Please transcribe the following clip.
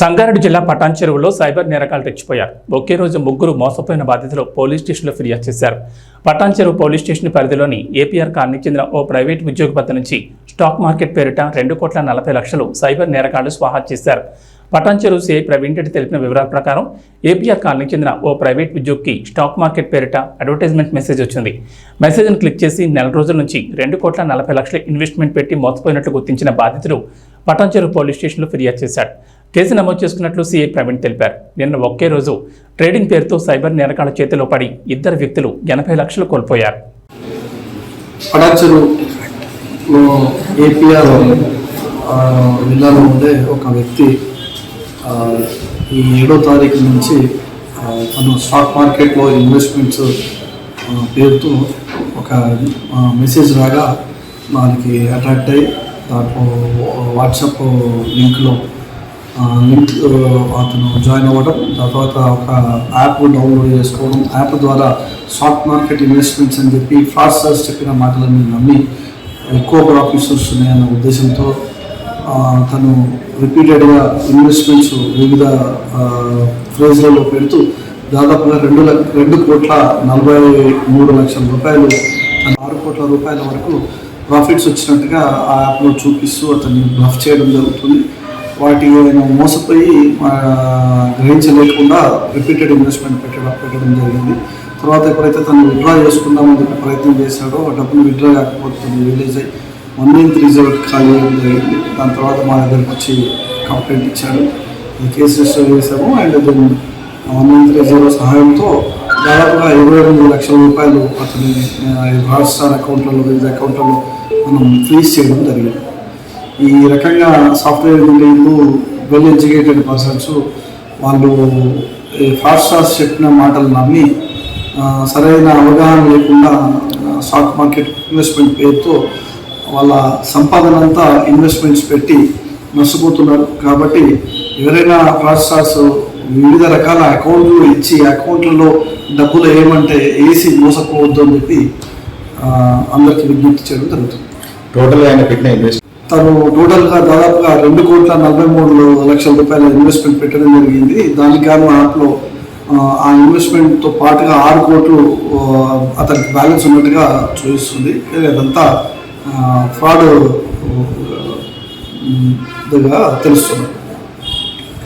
సంగారెడ్డి జిల్లా పటాన్ చెరువులో సైబర్ నేరకాలు రెచ్చిపోయారు. ఒకే రోజు ముగ్గురు మోసపోయిన బాధితులు పోలీస్ స్టేషన్లో ఫిర్యాదు చేశారు. పటాన్ చెరువు పోలీస్ స్టేషన్ పరిధిలోని ఏపీఆర్ కాలనీకి చెందిన ఓ ప్రైవేట్ ఉద్యోగి వద్ద నుంచి స్టాక్ మార్కెట్ పేరిట రెండు కోట్ల నలభై లక్షలు సైబర్ నేరకాలు స్వాహా చేశారు. పటాన్ చెరువు సిఐ ప్రవీణ్ రెడ్డి తెలిపిన వివరాల ప్రకారం ఏపీఆర్ కాలనీకి చెందిన ఓ ప్రైవేట్ ఉద్యోగికి స్టాక్ మార్కెట్ పేరిట అడ్వర్టైజ్మెంట్ మెసేజ్ వచ్చింది. మెసేజ్ను క్లిక్ చేసి నెల రోజుల నుంచి రెండు కోట్ల నలభై లక్షల ఇన్వెస్ట్మెంట్ పెట్టి మోసపోయినట్లు గుర్తించిన బాధితుడు పటాన్ చెరువు పోలీస్ స్టేషన్లో ఫిర్యాదు చేశాడు కేసు నమోదు చేసుకున్నట్లు సీఐ ప్రవీణ్ తెలిపారు. నిన్న ఒకే రోజు ట్రేడింగ్ పేరుతో సైబర్ నేరకాల చేతిలో పడి ఇద్దరు వ్యక్తులు ఎనభై లక్షలు కోల్పోయారు. పడాచెరులో ఏపీఆర్ జిల్లాలో ఉండే ఒక వ్యక్తి ఈ ఏడో తారీఖు నుంచి తను స్టాక్ మార్కెట్లో ఇన్వెస్ట్మెంట్స్ పేరుతో ఒక మెసేజ్ రాగా దానికి అట్రాక్ట్ అయ్యి దాంట్లో వాట్సాప్ లింక్లో అతను జాయిన్ అవ్వడం తర్వాత ఒక యాప్ డౌన్లోడ్ చేసుకోవడం యాప్ ద్వారా స్టాక్ మార్కెట్ ఇన్వెస్ట్మెంట్స్ అని చెప్పి ఫ్రాస్టర్స్ చెప్పిన మాటలన్నీ నమ్మి ఎక్కువ ప్రాఫిట్స్ వస్తున్నాయన్న ఉద్దేశంతో తను రిపీటెడ్గా ఇన్వెస్ట్మెంట్స్ వివిధ ఫ్రేజ్లలో పెడుతూ దాదాపుగా రెండు లక్ష రెండు కోట్ల నలభై మూడు లక్షల రూపాయలు ఆరు కోట్ల రూపాయల వరకు ప్రాఫిట్స్ వచ్చినట్టుగా ఆ యాప్లో చూపిస్తూ అతన్ని బ్లఫ్ చేయడం జరుగుతుంది. వాటి ఆయన మోసపోయి గ్రహించలేకుండా రిపీటెడ్ ఇన్వెస్ట్మెంట్ పెట్టడం పెట్టడం జరిగింది. తర్వాత ఎప్పుడైతే తను విత్డ్రా చేసుకుందామని చెప్పి ప్రయత్నం చేశాడో డబ్బులు విత్డ్రా కాకపోతే తను రిలీజ్ అయ్యి వన్ మంత్ త్రీ ఖాళీ జరిగింది. దాని తర్వాత మా దగ్గరకు వచ్చి కంప్లైంట్ ఇచ్చాడు. ఈ కేసు రిజిస్టర్ చేశాము. And then one month three సహాయంతో దాదాపుగా ఇరవై రెండు లక్షల రూపాయలు అతని హాట్ స్టార్ అకౌంట్లలో వివిధ అకౌంట్లలో మనం ఫ్రీజ్ చేయడం జరిగింది. ఈ రకంగా software engineering well educated persons వాళ్ళు ఫాస్ట్ స్టార్స్ చెప్పిన మాటలు నమ్మి సరైన అవగాహన లేకుండా స్టాక్ మార్కెట్ ఇన్వెస్ట్మెంట్ పేరుతో వాళ్ళ సంపాదన అంతా ఇన్వెస్ట్మెంట్స్ పెట్టి నష్టపోతున్నారు. కాబట్టి ఎవరైనా ఫాస్ట్ స్టార్స్ వివిధ రకాల అకౌంట్లు ఇచ్చి అకౌంట్లలో డబ్బులు ఏమంటే వేసి మోసపోవద్దు అని చెప్పి అందరికీ విజ్ఞప్తి చేయడం జరుగుతుంది. టోటల్ ఆయన పెట్టిన ఇన్వెస్ట్ తను టోటల్గా దాదాపుగా రెండు కోట్ల నలభై మూడు లక్షల రూపాయల ఇన్వెస్ట్మెంట్ పెట్టడం జరిగింది. దానికి కారణం యాప్లో ఆ, ఇన్వెస్ట్మెంట్తో పాటుగా ఆరు కోట్లు అతనికి బ్యాలెన్స్ ఉన్నట్టుగా చూపిస్తుంది. అదంతా ఫ్రాడ్ తెలుస్తుంది.